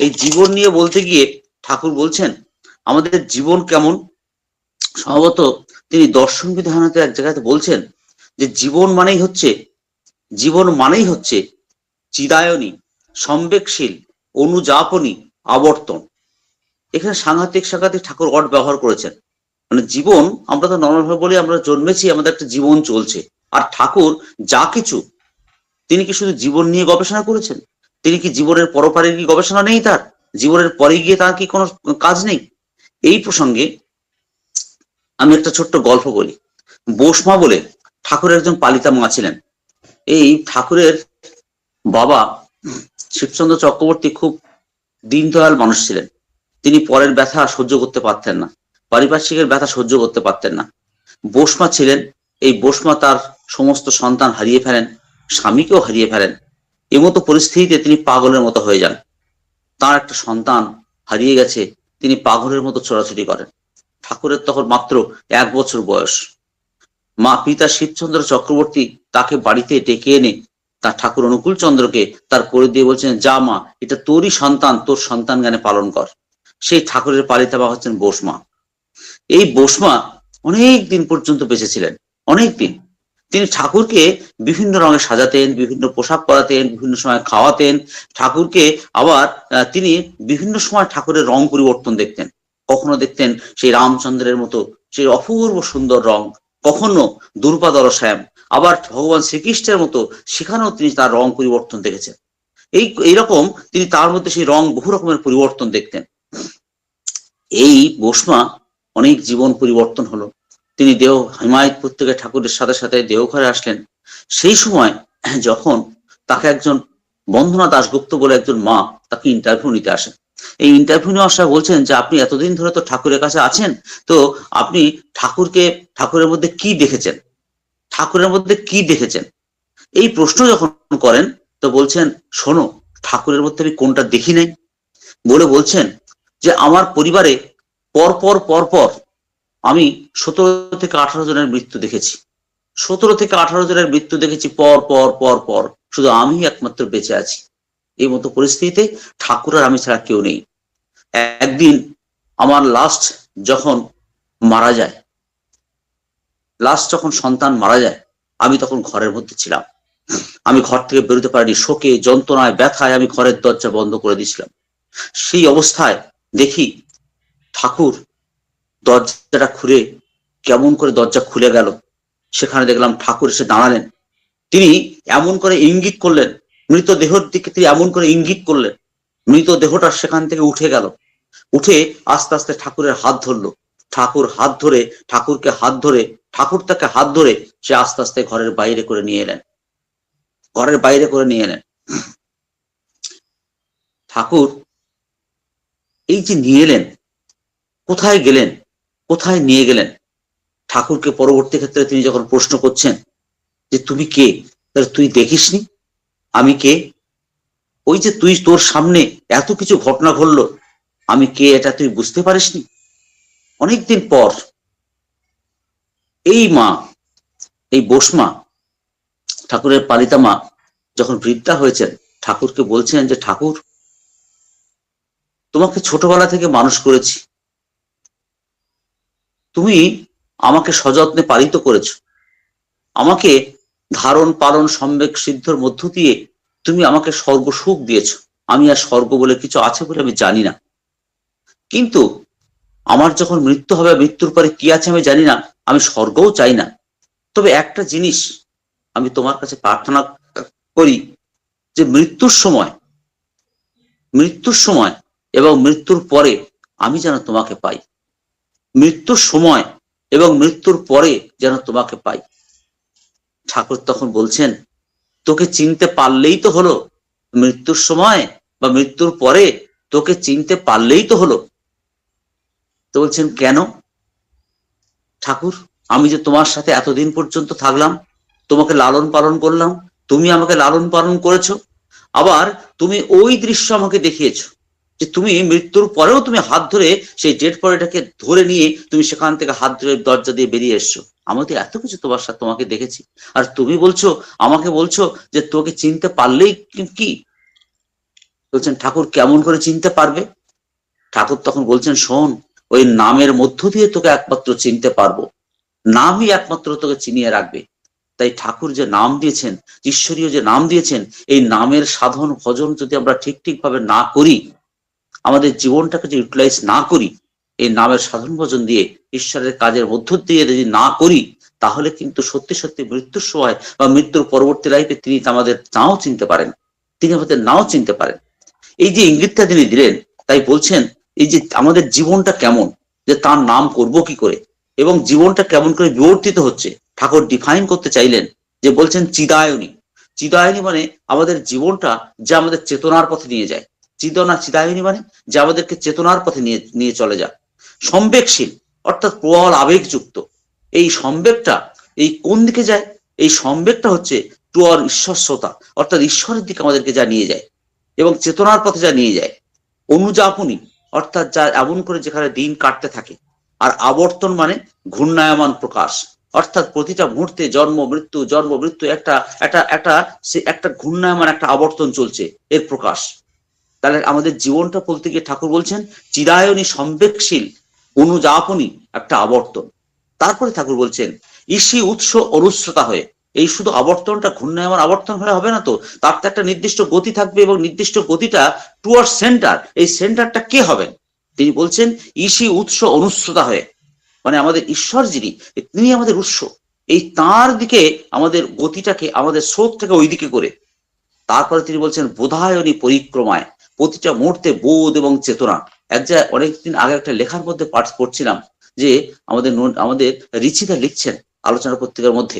এই জীবন নিয়ে বলতে গিয়ে ঠাকুর বলছেন, আমাদের জীবন কেমন? সম্ভবত তিনি দর্শন বিধানতে এক জায়গাতে বলছেন যে জীবন মানেই হচ্ছে, জীবন মানেই হচ্ছে চিদায়নী, সম্বেকশীল, অনুযাপনী, আবর্তন। এখানে সাংঘাতিক সাংঘাতিক ঠাকুর অট ব্যবহার করেছেন। মানে জীবন আমরা তো নর্মাল ভাবে বলি, আমরা জন্মেছি, আমাদের একটা জীবন চলছে। আর ঠাকুর যা কিছু, তিনি কি শুধু জীবন নিয়ে গবেষণা করেছেন? তিনি কি জীবনের পরপারে কি গবেষণা নেই তার? জীবনের পরে গিয়ে তার কি কোনো কাজ নেই? এই প্রসঙ্গে আমি একটা ছোট্ট গল্প বলি। বোসমা বলে ঠাকুরের একজন পালিতা মা ছিলেন। এই ঠাকুরের বাবা শিবচন্দ্র চক্রবর্তী খুব দীনদয়াল মানুষ ছিলেন। তিনি পরের ব্যথা সহ্য করতে পারতেন না। পারিপার্শ্বিকের ব্যথা সহ্য করতে পারতেন না। বোসমা ছিলেন, এই বোসমা তার সমস্ত সন্তান হারিয়ে ফেলেন, স্বামীকেও হারিয়ে ফেলেন। এমতো পরিস্থিতিতে তিনি পাগলের মতো হয়ে যান। তার একটা সন্তান হারিয়ে গেছে, তিনি পাগলের মতো ছোড়াছুটি করেন। ঠাকুরের তখন মাত্র এক বছর বয়স। মা পিতা শিবচন্দ্র চক্রবর্তী তাকে বাড়িতে ডেকে এনে তার ঠাকুর অনুকূল চন্দ্রকে তার করে দিয়ে বলছেন, যা মা, এটা তোরই সন্তান, তোর সন্তান জ্ঞানে পালন কর। সেই ঠাকুরের পালিতা বা হচ্ছেন বোসমা এই বোসমা অনেক দিন পর্যন্ত বেঁচে ছিলেন, অনেক দিন। তিনি ঠাকুরকে বিভিন্ন রঙে সাজাতেন, বিভিন্ন পোশাক পরাতেন, বিভিন্ন সময় খাওয়াতেন। ঠাকুরকে আবার তিনি বিভিন্ন সময় ঠাকুরের রং পরিবর্তন দেখতেন। কখনো দেখতেন সেই রামচন্দ্রের মতো, সেই অপূর্ব সুন্দর রং। কখনো দুর্বাদর শ্যাম, আবার ভগবান শ্রীকৃষ্ণের মতো সেখানেও তিনি তার রং পরিবর্তন দেখেছেন। এই, এইরকম তিনি তার মধ্যে সেই রং বহু রকমের পরিবর্তন দেখতেন। এই বোসমা অনেক জীবন পরিবর্তন হলো। তিনি দেহ হিমায়তপুর থেকে ঠাকুরের সাথে সাথে দেওঘরে আসলেন। সেই সময় যখন তাকে একজন বন্দনা দাশগুপ্ত বলে একজন মা তাকে ইন্টারভিউ নিতে আসেন। এই ইন্টারভিউ নেওয়ার সময় বলছেন যে, আপনি এতদিন ধরে তো ঠাকুরের কাছে আছেন, তো আপনি ঠাকুরকে, ঠাকুরের মধ্যে কি দেখেছেন? ঠাকুরের মধ্যে কি দেখেছেন? এই প্রশ্ন যখন করেন, তো বলছেন, শোনো, ঠাকুরের মধ্যে আমি কোনটা দেখি নাই? বলে বলছেন যে, আমার পরিবারে পর পর পর পর আমি সতেরো থেকে আঠারো জনের মৃত্যু দেখেছি। সতেরো থেকে আঠারো জনের মৃত্যু দেখেছি পর পর পর পর। শুধু আমি একমাত্র বেঁচে আছি। এই মতো পরিস্থিতিতে ঠাকুর আর আমি ছাড়া কেউ নেই। একদিন আমার লাস্ট যখন মারা যায় লাস্ট যখন সন্তান মারা যায়, আমি তখন ঘরের মধ্যে ছিলাম। আমি ঘর থেকে বেরোতে পারিনি। শোকে, যন্ত্রণায়, ব্যথায় আমি ঘরের দরজা বন্ধ করে দিয়েছিলাম। সেই অবস্থায় দেখি ঠাকুর দরজাটা খুলে কেমন করে দরজা খুলে গেল, সেখানে দেখলাম ঠাকুর এসে দাঁড়ালেন। তিনি এমন করে ইঙ্গিত করলেন, মৃতদেহর দিকে তিনি এমন করে ইঙ্গিত করলেন, মৃতদেহটা সেখান থেকে উঠে গেল। উঠে আস্তে আস্তে ঠাকুরের হাত ধরলো। ঠাকুর হাত ধরে, ঠাকুরকে হাত ধরে, ঠাকুর তাকে হাত ধরে, সে আস্তে আস্তে ঘরের বাইরে করে নিয়ে এলেন। ঘরের বাইরে করে নিয়ে এলেন। ঠাকুর এই যে নিয়ে এলেন, কোথায় গেলেন? কোথায় নিয়ে গেলেন? ঠাকুরকে পরবর্তী ক্ষেত্রে তিনি যখন প্রশ্ন করছেন যে তুমি কে? তাহলে তুই দেখিসনি? আমি কে? ওই যে তুই তোর সামনে এত কিছু ঘটনা ঘটলো, আমি কে এটা তুই বুঝতে পারিসনি? অনেকদিন পর এই মা, এই বোসমা ঠাকুরের পালিতা মা যখন বৃদ্ধা হয়েছেন, ঠাকুরকে বলছেন যে, ঠাকুর, তোমাকে ছোটবেলা থেকে মানুষ করেছি। তুমি আমাকে সযত্নে পালিত করেছ। আমাকে ধারণ, পালন সম্বেক সিদ্ধর মধ্য দিয়ে তুমি আমাকে স্বর্গ সুখ দিয়েছ। আমি আর স্বর্গ বলে কিছু আছে বলে আমি জানি না। কিন্তু আমার যখন মৃত্যু হবে মৃত্যুর পরে কি আছে আমি জানি না, আমি স্বর্গও চাই না। তবে একটা জিনিস আমি তোমার কাছে প্রার্থনা করি যে মৃত্যুর সময় মৃত্যুর সময় এবং মৃত্যুর পরে আমি যেন তোমাকে পাই। মৃত্যুর সময় এবং মৃত্যুর পরে যেন তোমাকে পাই। ঠাকুর তখন বলছেন, তোকে চিনতে পারলেই তো হলো। মৃত্যুর সময় বা মৃত্যুর পরে তোকে চিনতে পারলেই তো হলো। তো বলছেন, কেন? ঠাকুর, আমি যে তোমার সাথে এতদিন পর্যন্ত থাকলাম, তোমাকে লালন পালন করলাম, তুমি আমাকে লালন পালন করেছ, আবার তুমি ওই দৃশ্য আমাকে দেখিয়েছো। যে তুমি মৃত্যুর পরেও তুমি হাত ধরে সেই ডেড বডিটাকে ধরে নিয়ে তুমি সেখান থেকে হাত ধরে দরজা দিয়ে বেরিয়ে এসছো। আমি তো এত কিছু তোমার সাথে তোমাকে দেখেছি। আর তুমি বলছো, আমাকে বলছো যে তোকে চিনতে পারলেই কি- বলছেন, ঠাকুর কেমন করে চিনতে পারবে? ঠাকুর তখন বলছেন, শোন, ওই নামের মধ্য দিয়ে তোকে একমাত্র চিনতে পারব। নামই একমাত্র তোকে চিনিয়ে রাখবে। তাই ঠাকুর যে নাম দিয়েছেন, ঈশ্বরীয় যে নাম দিয়েছেন, এই নামের সাধন ভজন যদি আমরা ঠিক ঠিক ভাবে না করি আমাদের জীবনটাকে যে ইউটিলাইজ না করি, এই নামের সাধন ভজন দিয়ে ঈশ্বরের কাজের মধ্য দিয়ে যদি না করি, তাহলে কিন্তু সত্যি সত্যি মৃত্যুর সময় বা মৃত্যুর পরবর্তী লাইফে তিনি আমাদের নাও চিনতে পারেন। তিনি আমাদের নাও চিনতে পারেন। এই যে ইঙ্গিতটা তিনি দিলেন, তাই বলছেন, এই যে আমাদের জীবনটা কেমন, যে তার নাম করব কি করে, এবং জীবনটা কেমন করে বিবর্তিত হচ্ছে, ঠাকুর ডিফাইন করতে চাইলেন, যে বলছেন চিদায়নী। চিদায়নী মানে আমাদের জীবনটা যা আমাদের চেতনার পথে নিয়ে যায়। চিদনা চিদায়নী মানে যে আমাদেরকে চেতনার পথে নিয়ে নিয়ে চলে যায় সম্বেকশীল অর্থাৎ প্রবল আবেগযুক্ত। এই সম্বেকটা এই কোন দিকে যায়? এই সম্বেকটা হচ্ছে টুয়ার ঈশ্বরতা অর্থাৎ ঈশ্বরের দিকে আমাদেরকে যা নিয়ে যায় এবং চেতনার পথে যা নিয়ে যায়। অনুযাপনী, অর্থাৎ যা এমন করে যেখানে দিন কাটতে থাকে। আর আবর্তন মানে ঘূর্ণায়মান প্রকাশ, অর্থাৎ প্রতিটা মুহূর্তে জন্ম, মৃত্যু জন্ম, মৃত্যু, একটা একটা একটা, সে একটা ঘূর্ণায়মান, একটা আবর্তন চলছে, এর প্রকাশ। তাহলে আমাদের জীবনটা বলতে গিয়ে ঠাকুর বলছেন চিরায়নী সম্বেকশীল, অনুযাপনী একটা আবর্তন। তারপরে ঠাকুর বলছেন ঈশি উৎস অনুশ্রতা হয়ে। এই শুধু আবর্তনটা ঘূর্ণায়মান আবর্তন হলে হবে না তো? তার তো একটা নির্দিষ্ট গতি থাকবে এবং নির্দিষ্ট গতিটা টুয়ার্ড সেন্টার এই সেন্টারটা কে হবেন? তিনি বলছেন ঈশি উৎস অনুশ্রতা হয়ে। মানে আমাদের ঈশ্বর যিনি, তিনি আমাদের উৎস। এই তার দিকে আমাদের গতিটাকে, আমাদের স্রোতটাকে ওই দিকে করে। তারপরে তিনি বলছেন, বোধায়নী পরিক্রমায়। প্রতিটা মুহূর্তে বোধ এবং চেতনা। এক জায়গায় অনেকদিন আগে একটা লেখার মধ্যে পাঠ পড়ছিলাম যে আমাদের আমাদের রিচিতা লিখছেন আলোচনা পত্রিকার মধ্যে।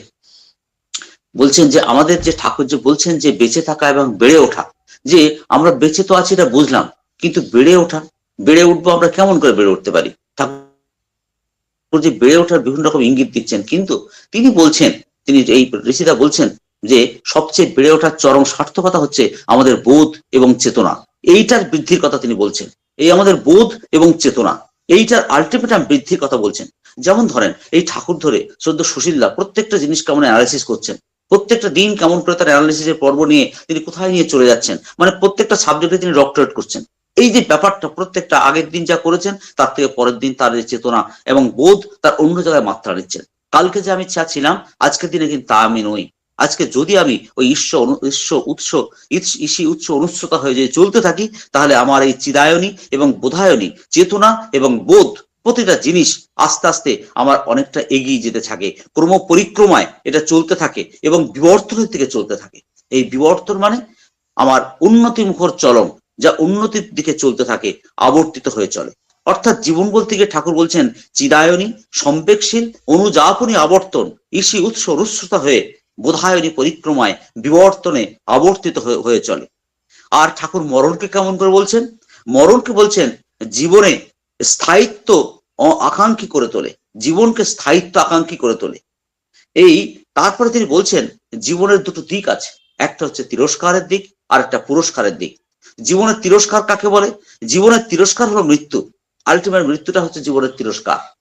বলছেন যে আমাদের যে ঠাকুর যে বলছেন যে বেঁচে থাকা এবং বেড়ে ওঠা, যে আমরা বেঁচে তো আছি এটা বুঝলাম, কিন্তু বেড়ে ওঠা, বেড়ে উঠবো আমরা কেমন করে বেড়ে উঠতে পারি? ঠাকুর যে বেড়ে ওঠার বিভিন্ন রকম ইঙ্গিত দিচ্ছেন, কিন্তু তিনি বলছেন, তিনি এই ঋষিদা বলছেন যে সবচেয়ে বেড়ে ওঠার চরম সার্থকতা হচ্ছে আমাদের বোধ এবং চেতনা। এইটার বৃদ্ধির কথা তিনি বলছেন। এই আমাদের বোধ এবং চেতনা, এইটার আলটিমেটাম বৃদ্ধির কথা বলছেন। যেমন ধরেন, এই ঠাকুর ধরে সদ্য সুশীলদা প্রত্যেকটা জিনিস কেমন অ্যানালিসিস করছেন? প্রত্যেকটা দিন কেমন করে তার অ্যানালিসিসের পর্ব নিয়ে তিনি কোথায় নিয়ে চলে যাচ্ছেন? মানে প্রত্যেকটা সাবজেক্টে তিনি ডক্টরেট করছেন। এই যে ব্যাপারটা প্রত্যেকটা আগের দিন যা করেছেন, তার থেকে পরের দিন তার যে চেতনা এবং বোধ, তার অন্য জায়গায় মাত্রা নিচ্ছেন কালকে যে আমি চা ছিলাম, আজকের দিনে কিন্তু তা আমি নই। আজকে যদি আমি ওই ঈশ্বর অনু- ঈশ্বর উৎস ইস- ইসি উৎস অনুচ্ছতা হয়ে যদি চলতে থাকি, তাহলে আমার এই চিদায়নী এবং বোধায়নী, চেতনা এবং বোধ প্রতিটা জিনিস আস্তে আস্তে আমার অনেকটা এগিয়ে যেতে থাকে। ক্রম পরিক্রমায় এটা চলতে থাকে এবং বিবর্তনের দিকে চলতে থাকে। এই বিবর্তন মানে আমার উন্নতি মুখর চলন যা উন্নতির দিকে চলতে থাকে, আবর্তিত হয়ে চলে। অর্থাৎ জীবন বলতে গিয়ে ঠাকুর বলছেন, চিদায়নী, সম্বেকশীল, অনুযাপনী আবর্তন ঈশী উৎস অনুশ্রুতা হয়ে বোধায়নী পরিক্রমায় বিবর্তনে আবর্তিত হয়ে চলে। আর ঠাকুর মরণকে কেমন করে বলছেন? মরণকে বলছেন, জীবনে স্থায়িত্ব আকাঙ্ক্ষী করে তোলে। জীবনকে স্থায়িত্ব আকাঙ্ক্ষী করে তোলে। এই, তারপরে তিনি বলছেন, জীবনের দুটো দিক আছে। একটা হচ্ছে তিরস্কারের দিক, আর একটা পুরস্কারের দিক। জীবনের তিরস্কার কাকে বলে? জীবনের তিরস্কার হলো মৃত্যু। আলটিমেট মৃত্যুটা হচ্ছে জীবনের তিরস্কার।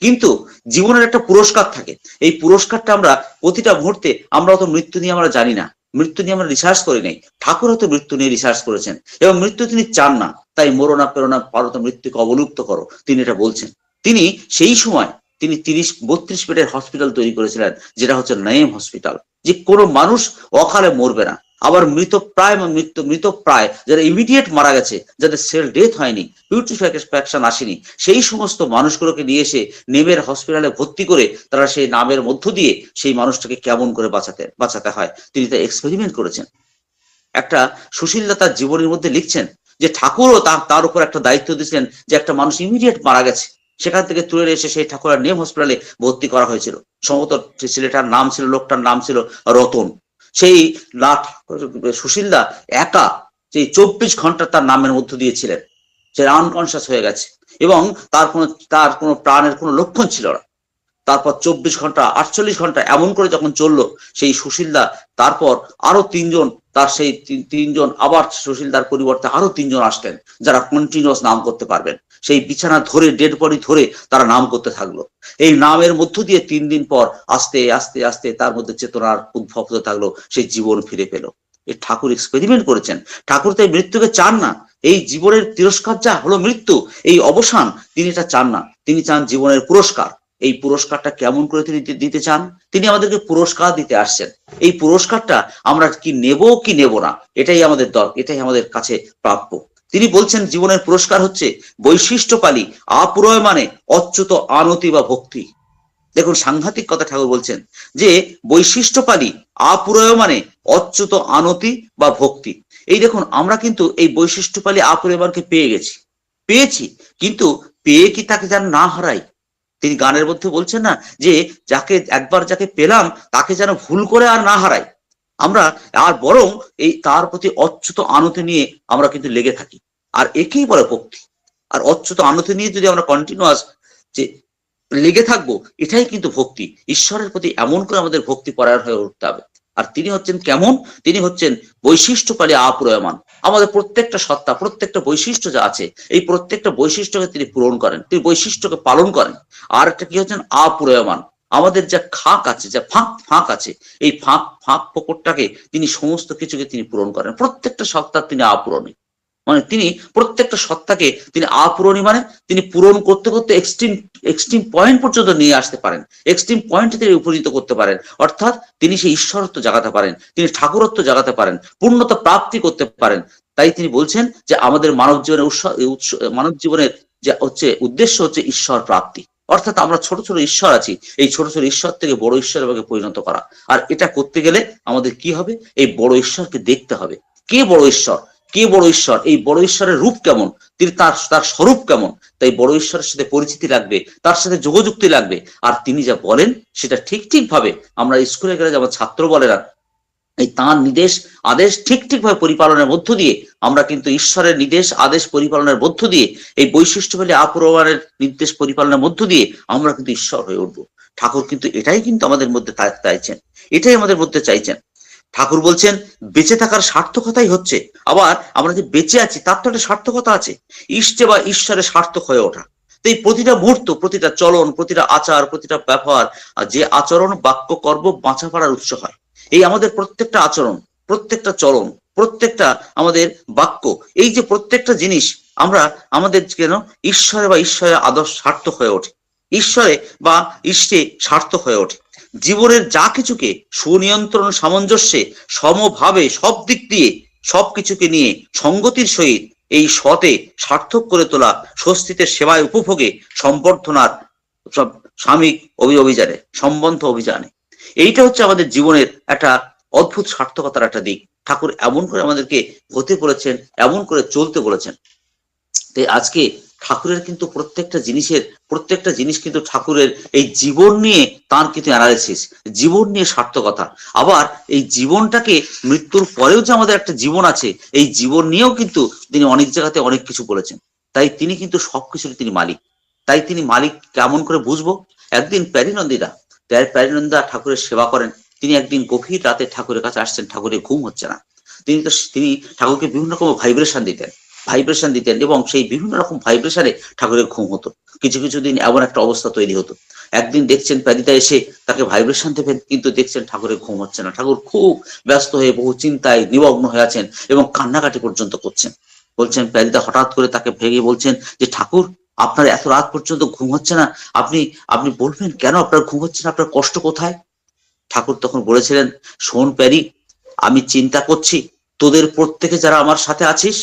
কিন্তু জীবনের একটা পুরস্কার থাকে। এই পুরস্কারটা আমরা প্রতিটা মুহূর্তে আমরা অত মৃত্যু নিয়ে আমরা জানি না। মৃত্যু নিয়ে আমরা রিসার্চ করি নাই। ঠাকুর হয়তো মৃত্যু নিয়ে রিসার্চ করেছেন। এবং মৃত্যু তিনি চান না। তাই মরোনা প্রেরণা পারত মৃত্যুকে অবলুপ্ত করো, তিনি এটা বলছেন। তিনি সেই সময় তিনি তিরিশ, বত্রিশ বেডের হসপিটাল তৈরি করেছিলেন, যেটা হচ্ছে নয়েম হসপিটাল যে কোনো মানুষ অকালে মরবে না। আবার মৃত প্রায় মৃত্যু মৃত প্রায় যারা ইমিডিয়েট মারা গেছে, যাদের সেল ডেথ হয়নি বিউটিফিকেশন আসেনি, সেই সমস্ত মানুষগুলোকে নিয়ে এসে নেমের হসপিটালে ভর্তি করে তারা সেই নামের মধ্য দিয়ে সেই মানুষটাকে কেমন করে বাঁচাতে বাঁচাতে হয়। তিনি তা এক্সপেরিমেন্ট করেছেন। একটা সুশীলদা তার জীবনের মধ্যে লিখছেন যে ঠাকুরও তার উপর একটা দায়িত্ব দিয়েছিলেন যে একটা মানুষ ইমিডিয়েট মারা গেছে, সেখান থেকে তুলে এসে সেই ঠাকুরের নেম হসপিটালে ভর্তি করা হয়েছিল। সম্ভবত ছেলেটার নাম ছিল, লোকটার নাম ছিল রতন। সেই না সুশীলদা একা সেই চব্বিশ ঘণ্টা তার নামের মধ্য দিয়েছিলেন। সে আনকনসিয়াস হয়ে গেছে এবং তার কোনো তার কোনো প্রাণের কোনো লক্ষণ ছিল না। তারপর চব্বিশ ঘণ্টা, আটচল্লিশ ঘণ্টা এমন করে যখন চলল, সেই সুশীলদা, তারপর আরও তিনজন, তার সেই তিন- তিনজন, আবার সুশীলদার পরিবর্তে আরও তিনজন আসলেন, যারা কন্টিনিউয়াস নাম করতে পারবেন। সেই বিছানা ধরে ডেড বডি ধরে তারা নাম করতে থাকল। এই নামের মধ্য দিয়ে তিন দিন পর আস্তে আস্তে আস্তে তার মধ্যে চেতনার উদ্ভব হতে থাকল সেই জীবন ফিরে পেল। এই ঠাকুর এক্সপেরিমেন্ট করেছেন। ঠাকুর তাই মৃত্যুকে চান না। এই জীবনের তিরস্কার যা হলো মৃত্যু, এই অবসান তিনি এটা চান না। তিনি চান জীবনের পুরস্কার। এই পুরস্কারটা কেমন করে তিনি দিতে চান? তিনি আমাদেরকে পুরস্কার দিতে আসছেন। এই পুরস্কারটা আমরা কি নেব কি নেব না, এটাই আমাদের দর, এটাই আমাদের কাছে প্রাপ্য। তিনি বলছেন জীবনের পুরস্কার হচ্ছে বৈশিষ্ট্যপালী, আপুরয় মানে অচ্যুত আনতি বা ভক্তি। দেখুন, সাংঘাতিক কথা ঠাকুর বলছেন যে বৈশিষ্ট্যপালী, আপুরয় মানে অচ্যুত আনতি বা ভক্তি। এই দেখুন, আমরা কিন্তু এই বৈশিষ্ট্যপালী আপুরয়মানকে পেয়ে গেছি। পেয়েছি, কিন্তু পেয়ে কি তাকে যেন না হারাই? তিনি গানের মধ্যে বলছেন না যে যাকে একবার যাকে পেলাম, তাকে যেন ভুল করে আর না হারাই। আমরা, আর বরং এই তার প্রতি অচ্যুত আনতি নিয়ে আমরা কিন্তু লেগে থাকি। আর একেই বলে ভক্তি। আর অচ্যুত আনতি নিয়ে যদি আমরা কন্টিনিউয়াস যে লেগে থাকব, এটাই কিন্তু ভক্তি। ঈশ্বরের প্রতি এমন করে আমাদের ভক্তি পরায়ণ হয়ে উঠতে হবে। আর তিনি হচ্ছেন কেমন? তিনি হচ্ছেন বৈশিষ্ট্যপালী আপ্রয়মান। আমাদের প্রত্যেকটা সত্তা, প্রত্যেকটা বৈশিষ্ট্য যা আছে, এই প্রত্যেকটা বৈশিষ্ট্যকে তিনি পূরণ করেন, তিনি বৈশিষ্ট্যকে পালন করেন। আর একটা কি হচ্ছেন? আপ্রয়মান। আমাদের যা খাক আছে, যা ফাঁক ফাঁক আছে, এই ফাঁক ফাঁক ফোকরটাকে তিনি সমস্ত কিছুকে তিনি পূরণ করেন। প্রত্যেকটা সত্তার তিনি আপূরণী মানে তিনি প্রত্যেকটা সত্তাকে তিনি আপূরণী মানে তিনি পূরণ করতে করতে এক্সট্রিম এক্সট্রিম পয়েন্ট পর্যন্ত নিয়ে আসতে পারেন। এক্সট্রিম পয়েন্টে তিনি উপনীত করতে পারেন। অর্থাৎ তিনি সেই ঈশ্বরত্ব জাগাতে পারেন, তিনি ঠাকুরত্ব জাগাতে পারেন, পূর্ণতা প্রাপ্তি করতে পারেন। তাই তিনি বলছেন যে আমাদের মানব জীবনের উৎস মানব জীবনের যে হচ্ছে, উদ্দেশ্য হচ্ছে ঈশ্বর প্রাপ্তি। অর্থাৎ আমরা ছোট ছোট ঈশ্বর আছি, এই ছোট ছোট ঈশ্বর থেকে বড় ঈশ্বরের ভাগে পরিণত করা। আর এটা করতে গেলে আমাদের কি হবে? এই বড় ঈশ্বরকে দেখতে হবে। কে বড় ঈশ্বর? কে বড় ঈশ্বর? এই বড় ঈশ্বরের রূপ কেমন? তিনি তার তার স্বরূপ কেমন? তাই বড় ঈশ্বরের সাথে পরিচিতি লাগবে, তার সাথে যোগযুক্তি লাগবে। আর তিনি যা বলেন, সেটা ঠিক ঠিক ভাবে আমরা স্কুলে গেলে যেমন ছাত্র বলে না এই তাঁর নির্দেশ, আদেশ ঠিক ঠিকভাবে পরিপালনের মধ্য দিয়ে আমরা কিন্তু ঈশ্বরের নির্দেশ, আদেশ পরিপালনের মধ্য দিয়ে, এই বৈশিষ্ট্য বলে আপরবারের নির্দেশ পরিপালনের মধ্য দিয়ে আমরা কিন্তু ঈশ্বর হয়ে উঠবো। ঠাকুর কিন্তু এটাই কিন্তু আমাদের মধ্যে চাইছেন। এটাই আমাদের মধ্যে চাইছেন। ঠাকুর বলছেন, বেঁচে থাকার সার্থকতাই হচ্ছে। আবার আমরা যে বেঁচে আছি, তার তো একটা সার্থকতা আছে। ইষ্টে বা ঈশ্বরের সার্থক হয়ে ওঠা। তো এই প্রতিটা মুহূর্ত, প্রতিটা চলন, প্রতিটা আচার, প্রতিটা ব্যবহার যে আচরণ, বাক্য, কর্ম বাঁচা পড়ার উৎস হয়। এই আমাদের প্রত্যেকটা আচরণ, প্রত্যেকটা চলন, প্রত্যেকটা আমাদের বাক্য, এই যে প্রত্যেকটা জিনিস, আমরা আমাদের কেন ঈশ্বরে বা ঈশ্বরের আদর্শ সার্থক হয়ে ওঠে। ঈশ্বরে বা ইষ্টে সার্থক হয়ে ওঠে। জীবনের যা কিছুকে সুনিয়ন্ত্রণ, সামঞ্জস্যে, সমভাবে সব দিক দিয়ে সবকিছুকে নিয়ে সঙ্গতির সহিত এই সতে সার্থক করে তোলা স্বস্তিতে সেবায় উপভোগে সম্বর্ধনার সব সামিক অভি অভিযানে, সম্বন্ধ অভিযানে। এইটা হচ্ছে আমাদের জীবনের একটা অদ্ভুত সার্থকতার একটা দিক। ঠাকুর এমন করে আমাদেরকে হতে বলেছেন এমন করে চলতে বলেছেন। তাই আজকে ঠাকুরের কিন্তু প্রত্যেকটা জিনিসের, প্রত্যেকটা জিনিস কিন্তু ঠাকুরের এই জীবন নিয়ে তার কিন্তু অ্যানালিসিস জীবন নিয়ে সার্থকতা। আবার এই জীবনটাকে মৃত্যুর পরেও যে আমাদের একটা জীবন আছে, এই জীবন নিয়েও কিন্তু তিনি অনেক জায়গাতে অনেক কিছু বলেছেন। তাই তিনি কিন্তু সবকিছুর তিনি মালিক। তাই তিনি মালিক কেমন করে বুঝব? একদিন প্যারিনন্দীরা প্যার- প্যারিনন্দা ঠাকুরের সেবা করেন। তিনি একদিন গভীর রাতে ঠাকুরের কাছে আসছেন, ঠাকুরের ঘুম হচ্ছে না। তিনি তো, তিনি ঠাকুরকে বিভিন্ন রকম ভাইব্রেশন দিতেন। ভাইব্রেশন দিতেন এবং সেই বিভিন্ন রকম ভাইব্রেশনে ঠাকুরের ঘুম হতো। কিছু কিছু দিন এমন একটা অবস্থা তৈরি হতো। একদিন দেখছেন প্যারিতা এসে তাকে ভাইব্রেশন দেবেন, কিন্তু দেখছেন ঠাকুরের ঘুম হচ্ছে না। ঠাকুর খুব ব্যস্ত হয়ে বহু চিন্তায় নিমগ্ন হয়ে আছেন এবং কান্নাকাটি পর্যন্ত করছেন। বলছেন প্যারিতা হঠাৎ করে তাকে ভেঙে বলছেন যে, ঠাকুর, আপনার এত রাত পর্যন্ত ঘুম হচ্ছে না। আপনি আপনি বলবেন কেন আপনার ঘুম হচ্ছে না? আপনার কষ্ট কোথায়? ঠাকুর তখন বলেছিলেন, শোন প্যারি, আমি চিন্তা করছি, তোদের প্রত্যেকে যারা আমার সাথে আছিস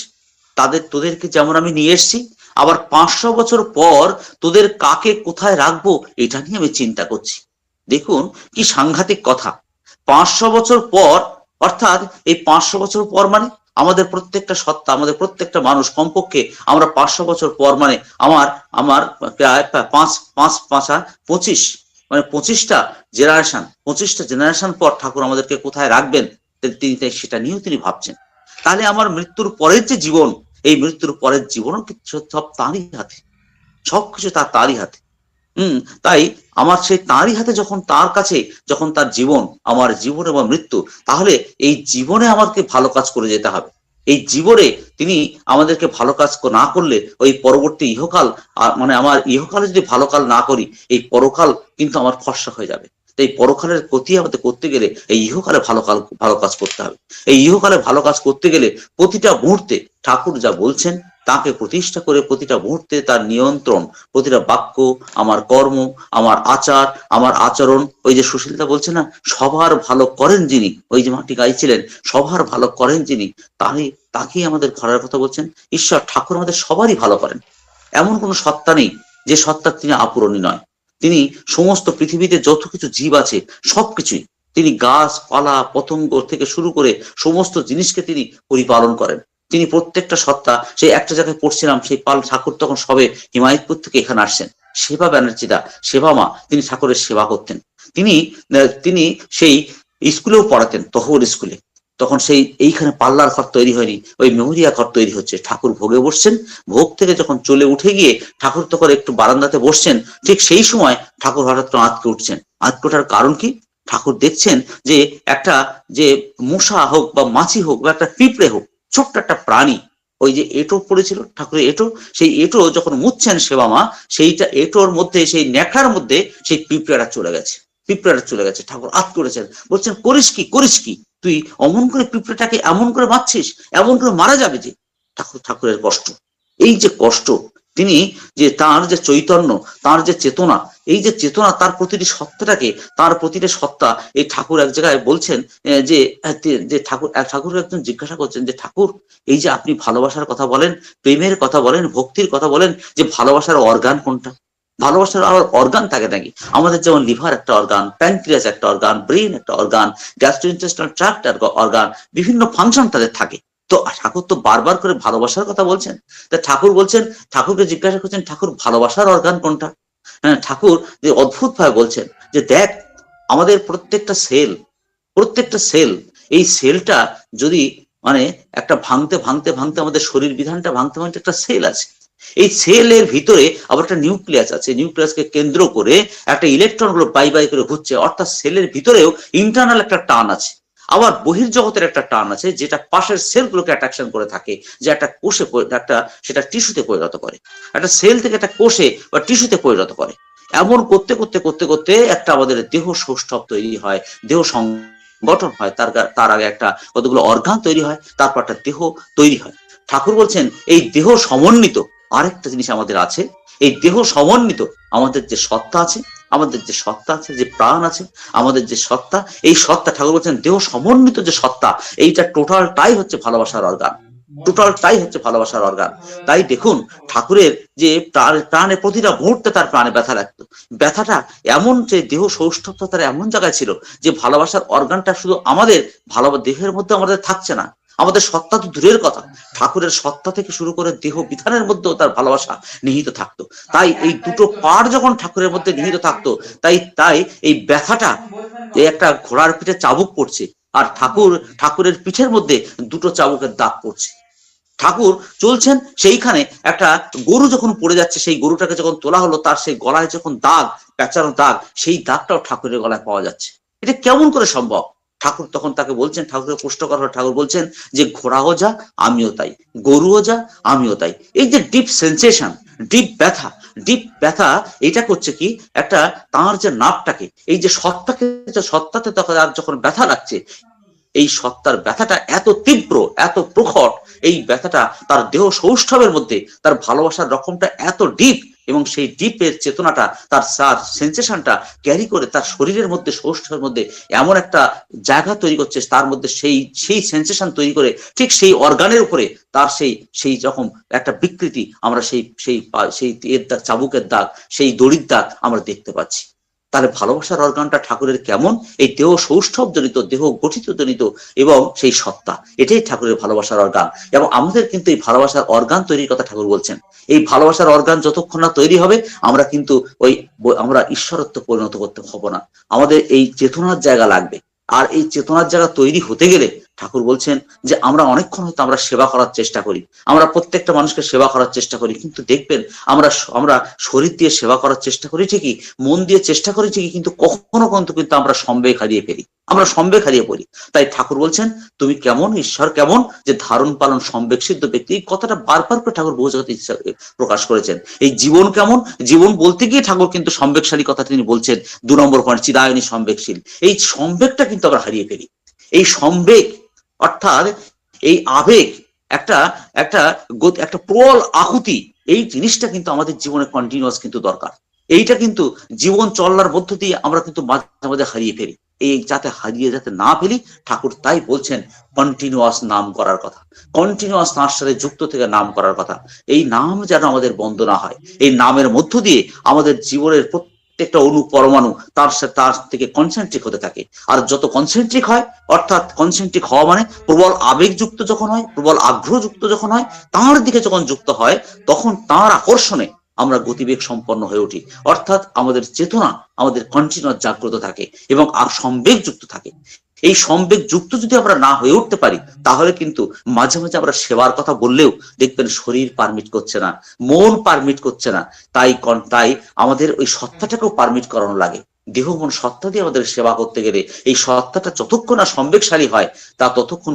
তাদের, তোদেরকে যেমন আমি নিয়ে এসেছি, আবার পাঁচশো বছর পর তোদের কাকে কোথায় রাখব, এটা নিয়ে আমি চিন্তা করছি। দেখুন, কি সাংঘাতিক কথা। পাঁচশো বছর পর, অর্থাৎ এই পাঁচশো বছর পর মানে আমাদের প্রত্যেকটা সত্তা, আমাদের প্রত্যেকটা মানুষ কমপক্ষে আমরা পাঁচশো বছর পর মানে আমার আমার প্রায় পাঁচ পাঁচ, পাঁচা পঁচিশ মানে পঁচিশটা জেনারেশন পঁচিশটা জেনারেশন পর ঠাকুর আমাদেরকে কোথায় রাখবেন তিনি সেটা নিয়েও তিনি ভাবছেন। তাহলে আমার মৃত্যুর পরের যে জীবন, এই মৃত্যুর পরের জীবনও কিছু সব তাঁরই হাতে? সবকিছু তার তারই হাতে। হম, তাই আমার সেই তাঁরই হাতে যখন তার কাছে, যখন তার জীবন, আমার জীবন এবং মৃত্যু, তাহলে এই জীবনে আমাকে ভালো কাজ করে যেতে হবে। এই জীবনে তিনি আমাদেরকে ভালো কাজ না করলে ওই পরবর্তী ইহকাল মানে আমার ইহকালে যদি ভালো কাল না করি, এই পরকাল কিন্তু আমার ফর্সা হয়ে যাবে। এই পরকালের ক্ষতি আমাদের করতে গেলে এই ইহকালে ভালো কাল ভালো কাজ করতে হবে। এই ইহকালে ভালো কাজ করতে গেলে প্রতিটা মুহূর্তে ঠাকুর যা বলছেন, তাকে প্রতিষ্ঠা করে প্রতিটা মুহূর্তে তার নিয়ন্ত্রণ, প্রতিটা বাক্য, আমার কর্ম, আমার আচার, আমার আচরণ, ওই যে সুশীলতা বলছে না, সবার ভালো করেন যিনি, ওই যে মাটি গাইছিলেন, সবার ভালো করেন যিনি, তারই, তাকেই আমাদের করার কথা বলছেন। ঈশ্বর, ঠাকুর আমাদের সবারই ভালো করেন। এমন কোনো সত্তা নেই যে সত্তা তিনি আপূরণী নয়। তিনি সমস্ত পৃথিবীতে যত কিছু জীব আছে, সবকিছুই তিনি গাছ, পালা, পতঙ্গ থেকে শুরু করে সমস্ত জিনিসকে তিনি পরিপালন করেন। তিনি প্রত্যেকটা সত্তা, সেই একটা জায়গায় পড়ছিলাম, সেই পাল ঠাকুর তখন সবে হিমায়তপুর থেকে এখানে আসছেন। সেবা ব্যানার্জিদা, সেবা মা, তিনি ঠাকুরের সেবা করতেন। তিনি তিনি সেই স্কুলেও পড়াতেন, তহর স্কুলে। তখন সেই এইখানে পাল্লার ঘর তৈরি হয়নি, ওই মেমোরিয়া ঘর তৈরি হচ্ছে। ঠাকুর ভোগে বসছেন, ভোগ থেকে যখন চলে উঠে গিয়ে ঠাকুর তখন একটু বারান্দাতে বসছেন, ঠিক সেই সময় ঠাকুর হঠাৎ আঁতকে উঠছেন। আঁতকে ওঠার কারণ কি? ঠাকুর দেখছেন যে একটা যে মশা হোক বা মাছি হোক বা একটা পিঁপড়ে হোক, ছোট্ট একটা প্রাণী, ওই যে এটো পড়েছিল, ঠাকুরের এটো, সেই এটো যখন মুচ্ছেন সেবা মা, সেইটা এটোর মধ্যে, সেই ন্যাকড়ার মধ্যে সেই পিঁপড়াটা চলে গেছে, পিঁপড়াটা চলে গেছে। ঠাকুর আত করেছেন বলছেন, করিস কি করিস কি? তুই অমন করে পিঁপড়েটাকে এমন করে মারছিস এমন করে মারা যাবে যে ঠাকুর, ঠাকুরের কষ্ট। এই যে কষ্ট, তিনি যে তার যে চৈতন্য, তার যে চেতনা, এই যে চেতনা তার প্রতিটি সত্তাটাকে, তার প্রতিটি সত্তা, এই ঠাকুর এক জায়গায় বলছেন যে যে ঠাকুর ঠাকুর একজন জিজ্ঞাসা করছেন যে, ঠাকুর, এই যে আপনি ভালোবাসার কথা বলেন, প্রেমের কথা বলেন, ভক্তির কথা বলেন, যে ভালোবাসার অর্গান কোনটা? ভালোবাসার আবার অর্গান থাকে নাকি? আমাদের যেমন লিভার একটা অর্গান প্যানক্রিয়াস একটা অর্গান ব্রেন একটা অর্গান গ্যাস্ট্রোইন্টেস্টাল ট্রাক্ট অর্গান বিভিন্ন ফাংশন তাদের থাকে। তো ঠাকুর তো বারবার করে ভালোবাসার কথা বলছেন। তা ঠাকুর বলছেন, ঠাকুরকে জিজ্ঞাসা করছেন, ঠাকুর, ভালোবাসার অর্গান কোনটা? হ্যাঁ ঠাকুর যে অদ্ভুত ভাবে বলছেন যে, দেখ, আমাদের প্রত্যেকটা সেল প্রত্যেকটা সেল এই সেলটা যদি মানে একটা ভাঙতে ভাঙতে ভাঙতে আমাদের শরীর বিধানটা ভাঙতে ভাঙতে একটা সেল আছে এই সেলের ভিতরে আবার একটা নিউক্লিয়াস আছে, নিউক্লিয়াসকে কেন্দ্র করে একটা ইলেকট্রনগুলো বাই বাই করে ঘুরছে, অর্থাৎ সেলের ভিতরেও ইন্টারনাল একটা টান আছে। আবার বহির্জগতের একটা টান আছে, যেটা পাশের সেলগুলোকে অ্যাট্রাকশন করে থাকে, যে একটা কোষে একটা সেটা টিস্যুতে পরিণত করে। একটা সেল থেকে একটা কোষে বা টিস্যুতে পরিণত করে। এমন করতে করতে করতে করতে একটা আমাদের দেহ সৌষ্ঠব তৈরি হয়, দেহ সংগঠন হয়, তার তার আগে একটা কতগুলো অর্গান তৈরি হয়, তারপর একটা দেহ তৈরি হয়। ঠাকুর বলছেন, এই দেহ সমন্বিত আরেকটা জিনিস আমাদের আছে, এই দেহ সমন্বিত, আমাদের যে সত্তা আছে, আমাদের যে সত্তা আছে, যে প্রাণ আছে, আমাদের যে সত্তা, এই সত্তা, ঠাকুর বলছেন দেহ সমন্বিত যে সত্তা, এইটা টোটালটাই হচ্ছে ভালোবাসার অর্গান, টোটালটাই হচ্ছে ভালোবাসার অর্গান। তাই দেখুন, ঠাকুরের যে প্রাণ- প্রতিটা মুহূর্তে তার প্রাণে ব্যথা লাগতো। ব্যথাটা এমন যে দেহ সৌষ্ঠবতা তার এমন জায়গায় ছিল যে ভালোবাসার অর্গানটা শুধু আমাদের, ভালো দেহের মধ্যে আমাদের থাকছে না। আমাদের সত্তা তো দূরের কথা। ঠাকুরের সত্তা থেকে শুরু করে দেহ বিধানের মধ্যেও তার ভালোবাসা নিহিত থাকতো। তাই এই দুটো পার যখন ঠাকুরের মধ্যে নিহিত থাকতো, তাই তাই এই ব্যথাটা একটা ঘোড়ার পিঠে চাবুক পড়ছে আর ঠাকুর, ঠাকুরের পিঠের মধ্যে দুটো চাবুকের দাগ পড়ছে। ঠাকুর চলছেন সেইখানে একটা গরু যখন পড়ে যাচ্ছে, সেই গরুটাকে যখন তোলা হলো, তার সেই গলায় যখন দাগ, পেঁচানো দাগ, সেই দাগটাও ঠাকুরের গলায় পাওয়া যাচ্ছে। এটা কেমন করে সম্ভব? ঠাকুর তখন তাকে বলছেন ঠাকুরের প্রশ্ন করা ঠাকুর বলছেন যে ঘোড়াও যা, আমিও তাই। গরুও যা, আমিও তাই। এই যে ডিপ সেন্সেশন ডিপ ব্যথা ডিপ ব্যথা, এটা করছে কি? একটা তার যে নাপটাকে এই যে সত্তাকে সত্তাতে তখন আর যখন ব্যথা লাগছে, এই সত্তার ব্যথাটা এত তীব্র, এত প্রখট এই ব্যথাটা তার দেহ সৌষ্ঠবের মধ্যে, তার ভালোবাসার রকমটা এত ডিপ এবং সেই ডিপের চেতনাটা, তার সার সেন্সেশনটা ক্যারি করে তার শরীরের মধ্যে, সৌষ্ঠবের মধ্যে এমন একটা জায়গা তৈরি করছে, তার মধ্যে সেই সেই সেন্সেশন তৈরি করে, ঠিক সেই অর্গানের উপরে তার সেই সেই রকম একটা বিকৃতি আমরা সেই সেই সেই এর দাগ চাবুকের দাগ, সেই দড়ির দাগ আমরা দেখতে পাচ্ছি। তাহলে ভালোবাসার অর্গানটা ঠাকুরের কেমন? এই দেহ সৌষ্ঠব জনিত দেহ গঠিত জনিত এবং সেই সত্তা, এটাই ঠাকুরের ভালোবাসার অর্গান। এবং আমাদের কিন্তু এই ভালোবাসার অর্গান তৈরির কথা ঠাকুর বলছেন। এই ভালোবাসার অর্গান যতক্ষণ না তৈরি হবে, আমরা কিন্তু ওই আমরা ঈশ্বরত্ব পরিণত করতে হব না। আমাদের এই চেতনার জায়গা লাগবে। আর এই চেতনার জায়গা তৈরি হতে গেলে ঠাকুর বলছেন যে, আমরা অনেকক্ষণ হয়তো আমরা সেবা করার চেষ্টা করি। আমরা প্রত্যেকটা মানুষকে সেবা করার চেষ্টা করি। কিন্তু দেখবেন, আমরা আমরা শরীর দিয়ে সেবা করার চেষ্টা করি ঠিকই, মন দিয়ে চেষ্টা করি ঠিকই, কিন্তু কখনো কিন্তু কিন্তু আমরা সম্বেগ হারিয়ে ফেলি। আমরা সম্বেগ হারিয়ে পড়ি। তাই ঠাকুর বলছেন, তুমি কেমন? ঈশ্বর কেমন? যে, ধারণ, পালন, সম্বেগ, সিদ্ধ ব্যক্তি, এই কথাটা বারবার করে ঠাকুর বহু জায়গাতে প্রকাশ করেছেন। এই জীবন কেমন? জীবন বলতে গিয়ে ঠাকুর কিন্তু সম্বেগশালী কথা তিনি বলছেন। দু নম্বর পয়েন্ট চিদায়নী সম্বেকশীল এই সম্বেকটা কিন্তু আমরা হারিয়ে ফেলি। এই সম্বেগ অর্থাৎ এই আবেগ একটা একটা একটা প্রবল আহুতি, এই জিনিসটা কিন্তু আমাদের জীবনে কন্টিনিউয়াস কিন্তু দরকার। এইটা কিন্তু জীবন চলার মধ্য দিয়ে আমরা কিন্তু মাঝে মাঝে হারিয়ে ফেলি। এই যাতে হারিয়ে যাতে না ফেলি, ঠাকুর তাই বলছেন কন্টিনিউয়াস নাম করার কথা। কন্টিনিউয়াস তার সাথে যুক্ত থেকে নাম করার কথা। এই নাম যেন আমাদের বন্ধ না হয়, এই নামের মধ্য দিয়ে আমাদের জীবনের প্রত্যেকটা অনু পরমাণু তার সাথে তার থেকে কনসেন্ট্রিক হতে থাকে। আর যত কনসেন্ট্রিক হয়, অর্থাৎ কনসেন্ট্রিক হওয়া মানে প্রবল আবেগযুক্ত যখন হয়, প্রবল আগ্রহযুক্ত যখন হয়, তার দিকে যখন যুক্ত হয়, তখন তার আকর্ষণে আমরা গতিবেগ সম্পন্ন হয়ে উঠি। অর্থাৎ আমাদের চেতনা আমাদের কন্টিনিউ জাগ্রত থাকে এবং আর সম্বেগ যুক্ত থাকে। এই সম্বেগ যুক্ত যদি আমরা না হয়ে উঠতে পারি, তাহলে কিন্তু মাঝে মাঝে আমরা সেবার কথা বললেও দেখবেন শরীর পারমিট করছে না, মন পারমিট করছে না। তাই তাই আমাদের ওই সত্তাটাকেও পারমিট করানো লাগে। দেহ মন সত্তা দিয়ে আমাদের সেবা করতে গেলে এই সত্তাটা যতক্ষণ না সম্বেগশালী হয়, তা ততক্ষণ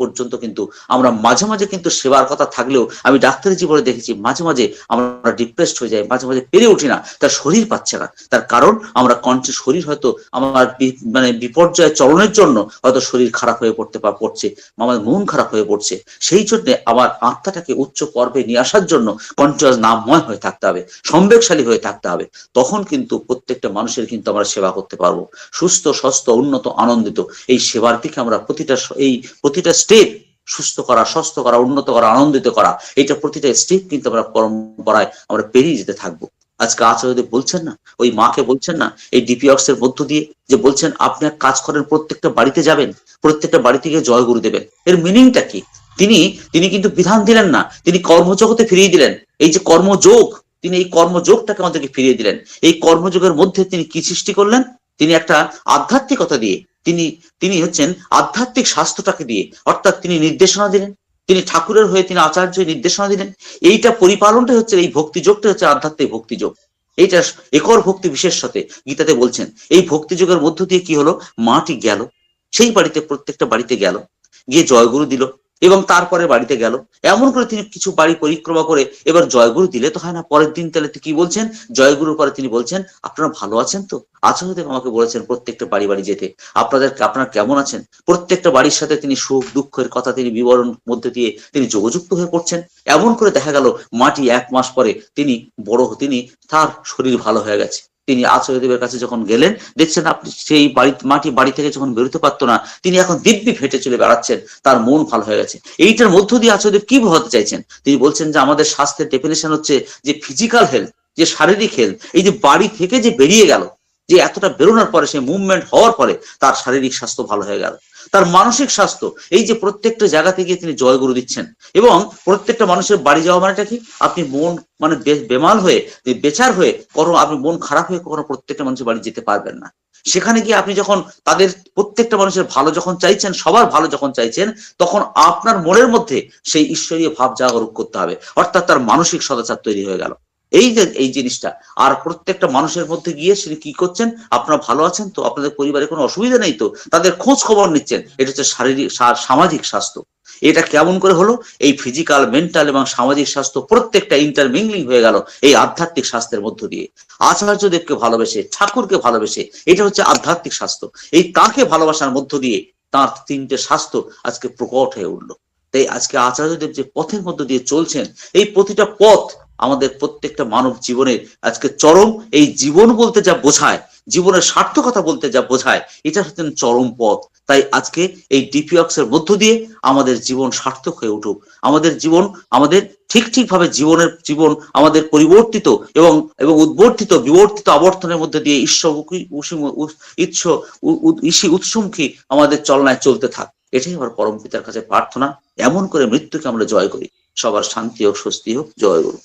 পর্যন্ত কিন্তু আমরা মাঝে মাঝে কিন্তু সেবার কথা থাকলেও আমি ডাক্তারি জীবনে দেখেছি, মাঝে মাঝে আমরা ডিপ্রেসড হয়ে যাই, মাঝে মাঝে পেরে উঠি না, তার শরীর পাচ্ছে না। তার কারণ আমরা কণ্ঠে শরীর হয়তো আমার মানে বিপর্যয় চলনের জন্য হয়তো শরীর খারাপ হয়ে পড়তে পড়ছে আমার মন খারাপ হয়ে পড়ছে। সেই জন্য আমার আত্মাটাকে উচ্চ পর্বে নিয়ে আসার জন্য কন্টিনিউয়াস নামময় হয়ে থাকতে হবে, সম্বেগশালী হয়ে থাকতে হবে। তখন কিন্তু প্রত্যেকটা মানুষের কিন্তু আমরা সেবা করতে পারব। সুস্থ স্বস্থ উন্নত, আনন্দিত, এই সেবার দিকে আমরা প্রতিটা এই প্রতিটা স্টেপ সুস্থ করা সুস্থ করা, উন্নত করা, আনন্দিত করা এটা প্রতিটা স্টেপ কিন্তু আমরা পরম্পরায় আমরা পেরিয়ে যেতে থাকব। আজকে আচার্যদেব বলছেন না, ওই মাকে বলছেন না, এই ডিপিঅক্স এর মধ্য দিয়ে যে বলছেন, আপনি এক কাজ করেন, প্রত্যেকটা বাড়িতে যাবেন, প্রত্যেকটা বাড়ি থেকে জয় গুরু দেবেন। এর মিনিংটা কি? তিনি তিনি কিন্তু বিধান দিলেন না, তিনি কর্মজগতে ফিরিয়ে দিলেন। এই যে কর্মযোগ তিনি এই কর্মযোগটাকে আমাদেরকে ফিরিয়ে দিলেন। এই কর্মযোগের মধ্যে তিনি কি সৃষ্টি করলেন? তিনি একটা আধ্যাত্মিকতা দিয়ে, তিনি তিনি হচ্ছেন আধ্যাত্মিক স্বাস্থ্যটাকে দিয়ে, অর্থাৎ তিনি নির্দেশনা দিলেন। তিনি ঠাকুরের হয়ে তিনি আচার্য নির্দেশনা দিলেন। এইটা পরিপালনটা হচ্ছে, এই ভক্তিযোগটা হচ্ছে আধ্যাত্মিক ভক্তিযোগ। এইটা একর ভক্তি বিশেষ সাথে গীতাতে বলছেন, এই ভক্তিযোগের মধ্য দিয়ে কি হলো? মাটি গেল। সেই বাড়িতে, প্রত্যেকটা বাড়িতে গেল। গিয়ে জয়গুরু দিল। এবং তারপরে বাড়িতে গেল। এমন করে তিনি কিছু বাড়ি পরিক্রমা করে এবার জয়গুরু দিলে তো হয় না। পরের দিন তাহলে কি বলছেন? জয়গুরুর পরে তিনি বলছেন, আপনারা ভালো আছেন তো? আচার্যদেব আমাকে বলেছেন প্রত্যেকটা বাড়ি বাড়ি যেতে। আপনাদের আপনারা কেমন আছেন? প্রত্যেকটা বাড়ির সাথে তিনি সুখ দুঃখের কথা তিনি বিবরণ মধ্যে দিয়ে তিনি যোগযুক্ত হয়ে পড়ছেন। এমন করে দেখা গেল, মাটি এক মাস পরে তিনি বড় তিনি তার শরীর ভালো হয়ে গেছে। তিনি আচার্যদেবের কাছে যখন গেলেন, দেখছেন আপনি সেই বাড়ি, মাটি বাড়ি থেকে যখন বেরোতে পারতো না, তিনি এখন দিব্যি ফেটে চলে বেড়াচ্ছেন, তার মন ভালো হয়ে গেছে। এইটার মধ্য দিয়ে আচার্যদেব কি বোঝাতে চাইছেন? তিনি বলছেন যে আমাদের স্বাস্থ্যের ডেফিনেশন হচ্ছে যে ফিজিক্যাল হেলথ যে শারীরিক হেলথ এই যে বাড়ি থেকে যে বেরিয়ে গেল, যে এতটা বেরোনোর পরে সে মুভমেন্ট হওয়ার পরে, তার শারীরিক স্বাস্থ্য ভালো হয়ে গেল। তার মানসিক স্বাস্থ্য, এই যে প্রত্যেকটা জায়গা থেকে তিনি জয় গুরু দিচ্ছেন। এবং প্রত্যেকটা মানুষের বাড়ি যাওয়া মানেটা কি? আপনি মন মানে বেমাল হয়ে বেচার হয়ে কখনো আপনি মন খারাপ হয়ে কখনো প্রত্যেকটা মানুষের বাড়ি যেতে পারবেন না। সেখানে গিয়ে আপনি যখন তাদের প্রত্যেকটা মানুষের ভালো যখন চাইছেন, সবার ভালো যখন চাইছেন, তখন আপনার মনের মধ্যে সেই ঈশ্বরীয় ভাব জাগরুক করতে হবে। অর্থাৎ তার মানসিক সদাচার তৈরি হয়ে গেল। এই যে, এই জিনিসটা, আর প্রত্যেকটা মানুষের মধ্যে গিয়ে সে কি করছেন? আপনারা ভালো আছেন তো? আপনাদের পরিবারে কোনো অসুবিধা নেই তো? তাদের খোঁজ খবর নিচ্ছেন। এটা হচ্ছে শারীরিক সামাজিক স্বাস্থ্য। এটা কেমন করে হলো? এই ফিজিক্যাল মেন্টাল এবং সামাজিক স্বাস্থ্য প্রত্যেকটা ইন্টারমিংলিং হয়ে গেল এই আধ্যাত্মিক স্বাস্থ্যের মধ্য দিয়ে। আচার্যদেবকে ভালোবেসে, ঠাকুরকে ভালোবেসে, এটা হচ্ছে আধ্যাত্মিক স্বাস্থ্য। এই তাকে ভালোবাসার মধ্য দিয়ে তার তিনটে স্বাস্থ্য আজকে প্রকট হয়ে উঠল। তাই আজকে আচার্যদেব যে পথের মধ্য দিয়ে চলছেন, এই প্রতিটা পথ আমাদের প্রত্যেকটা মানব জীবনে আজকে চরম, এই জীবন বলতে যা বোঝায়, জীবনের সার্থকতা বলতে যা বোঝায়, এটা হচ্ছেন চরম পথ। তাই আজকে এই ডিপিঅক্স এর মধ্য দিয়ে আমাদের জীবন সার্থক হয়ে উঠুক। আমাদের জীবন, আমাদের ঠিক ঠিক ভাবে জীবনের, জীবন আমাদের পরিবর্তিত এবং এবং উদ্বর্তিত, বিবর্তিত আবর্তনের মধ্যে দিয়ে ঈশ্বর ইচ্ছ উৎসমুখী আমাদের চলনায় চলতে থাক। এটাই আমার পরম পিতার কাছে প্রার্থনা। এমন করে মৃত্যুকে আমরা জয় করি। সবার শান্তি হোক, স্বস্তি হোক, জয় গুরু